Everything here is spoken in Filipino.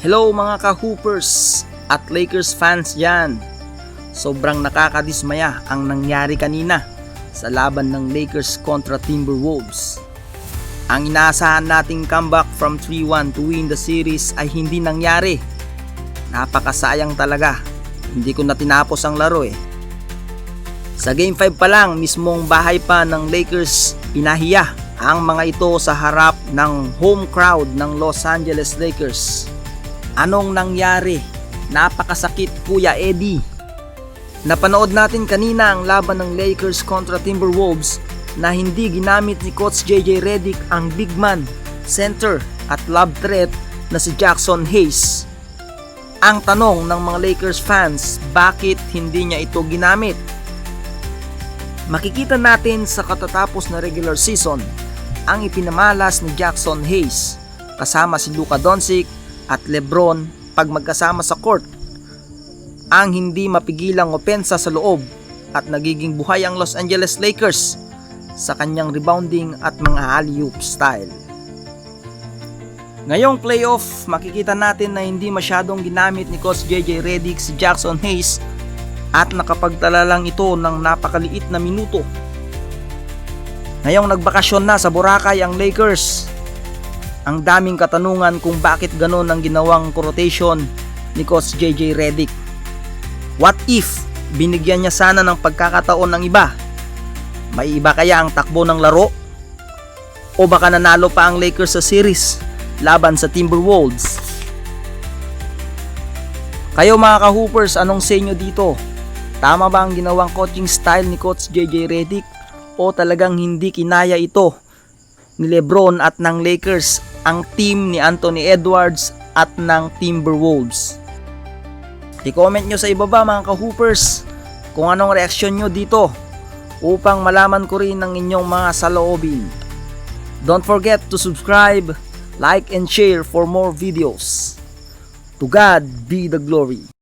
Hello mga ka-Hoopers at Lakers fans dyan. Sobrang nakakadismaya ang nangyari kanina sa laban ng Lakers kontra Timberwolves. Ang inaasahan nating comeback from 3-1 to win the series ay hindi nangyari. Napakasayang talaga. Hindi ko na tinapos ang laro eh. Sa Game 5 pa lang, mismong bahay pa ng Lakers, pinahiya ang mga ito sa harap ng home crowd ng Los Angeles Lakers. Anong nangyari? Napakasakit Kuya Eddie. Napanood natin kanina ang laban ng Lakers kontra Timberwolves na hindi ginamit ni Coach JJ Redick ang big man, center at love threat na si Jackson Hayes. Ang tanong ng mga Lakers fans, bakit hindi niya ito ginamit? Makikita natin sa katatapos na regular season ang ipinamalas ni Jackson Hayes kasama si Luka Doncic at Lebron pag magkasama sa court. Ang hindi mapigilang opensa sa loob at nagiging buhay ang Los Angeles Lakers sa kanyang rebounding at mga alley-oop style. Ngayong playoff, makikita natin na hindi masyadong ginamit ni Coach JJ Redick si Jackson Hayes at nakapagtala lang ito ng napakaliit na minuto. Ngayong nagbakasyon na sa Boracay ang Lakers, ang daming katanungan kung bakit ganon ang ginawang rotation ni Coach JJ Redick. What if binigyan niya sana ng pagkakataon ng iba? May iba kaya ang takbo ng laro? O baka nanalo pa ang Lakers sa series laban sa Timberwolves? Kayo mga ka-hoopers, anong sa inyo dito? Tama ba ang ginawang coaching style ni Coach JJ Redick? O talagang hindi kinaya ito ni Lebron at ng Lakers ang team ni Anthony Edwards at ng Timberwolves? I-comment nyo sa ibaba mga ka-hoopers kung anong reaksyon nyo dito upang malaman ko rin ang inyong mga saloobin. Don't forget to subscribe, like and share for more videos. To God be the glory.